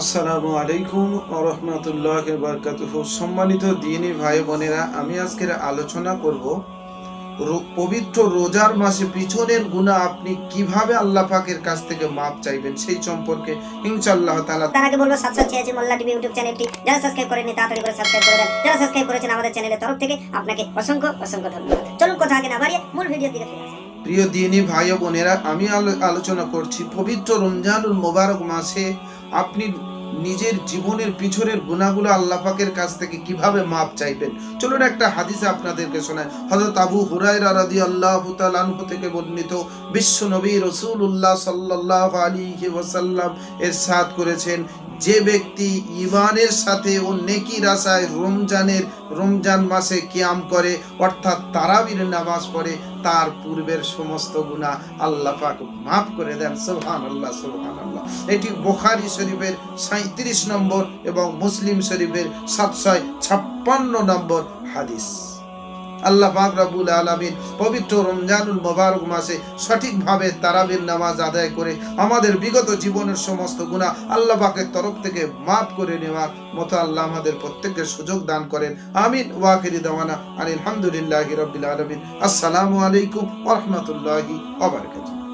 আসসালামু আলাইকুম রহমতুল্লাহ বরকাতুহ। সম্মানিত দিনী ভাই বোনেরা, আমি আজকের আলোচনা করব পবিত্র রোজার মাসে পিছনের গুণা আপনি কীভাবে আল্লাহ পাকের কাছ থেকে মাপ চাইবেন সেই সম্পর্কে ইনশাআল্লাহ তাআলা তার আগে বলব সাবস্ক্রাইব চেয়েছি মোল্লা টিভি ইউটিউব চ্যানেলটি। যারা সাবস্ক্রাইব করেনি তাড়াতাড়ি করে সাবস্ক্রাইব করে দেন। যারা সাবস্ক্রাইব করেছেন, আমাদের চ্যানেলের তরফ থেকে আপনাকে অসংখ্য অসংখ্য ধন্যবাদ। চলুন কথা আগে না বাড়িয়ে মূল ভিডিওর দিকে ফিরে আসি। প্রিয় দিনী ভাই বোনেরা, আমি আলোচনা করছি। পবিত্র রমজানুল মোবারক মাসে আপনি নিজের জীবনের পিছনের গুণাগুলো আল্লাহ পাকের কাছ থেকে কীভাবে মাপ চাইবেন? চলুন একটা হাদিসে আপনাদেরকে শোনায় হযরত আবু হুরায়রা রাদিয়াল্লাহু তাআলা আনহু থেকে বর্ণিত বিশ্ব নবী রাসূলুল্লাহ সাল্লাল্লাহু আলাইহি ওয়াসাল্লাম ইরশাদ করেছেন যে ব্যক্তি ঈমানের সাথে ও নেকির আশায় রমজানের, রমজান মাসে কিয়াম করে, অর্থাৎ তারাবির নামাজ পড়ে, তার পূর্বের সমস্ত গুনাহ আল্লাহ পাক মাফ করে দেন। সুবহানাল্লাহ আল্লাহ এটি বুখারী শরীফের সাঁত্রিশ নম্বর এবং মুসলিম শরীফের সাতশো ছাপ্পান্ন নম্বর হাদিস। আল্লাহ পাক রাবুল আলমিন পবিত্র রমজানুল মোবারক মাসে সঠিকভাবে তারাবির নামাজ আদায় করে আমাদের বিগত জীবনের সমস্ত গুণা আল্লাহ পাকের তরফ থেকে মাফ করে নেওয়ার মতো আল্লাহ আমাদের প্রত্যেককে সুযোগ দান করেন। আমিন। ওয়াকিরি দাওয়ানা আলহামদুলিল্লাহ রবিল আলমিন। আসসালামু আলাইকুম ওরহমতুল্লাহি বারাকাতুহু।